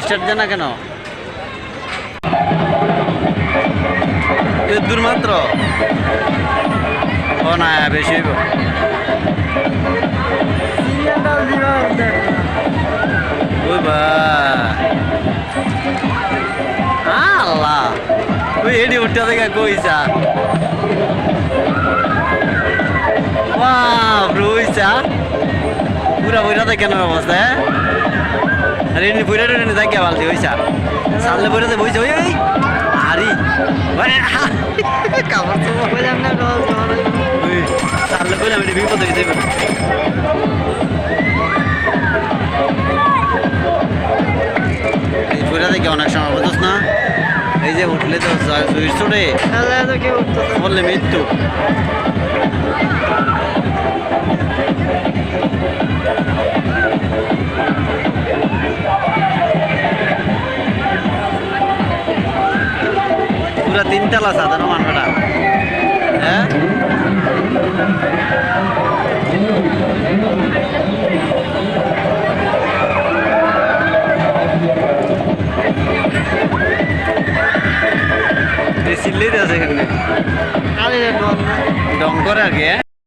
Start দেয় না কেন? দূর মাত্র। ও না, বেশি হইব। আল্লাহ। ওই এডি উঠতে থেকে কইছা বাপ রইছা পুরা বইটা দেখে কেন অবস্থা হ্যাঁ? আরে এমনি বইরা টেনে দেখে বালতি হইছা সামনে বইরাতে বইছে ওই ওই আরি মানে কাপড় চোপড় বললাম না সামনে বইরা আমি বিপদ হয়ে যাবে বইরা দেখে অনেক সময় বুঝছ না এই যে উঠলে তো সুইচ ছোটে তো বললে মৃত্যু পুরা তিনতলা সাধারণ মানবেটা হ্যাঁ? সিল্লেই আছে এখানে। ডং। করে আর কি হ্যাঁ?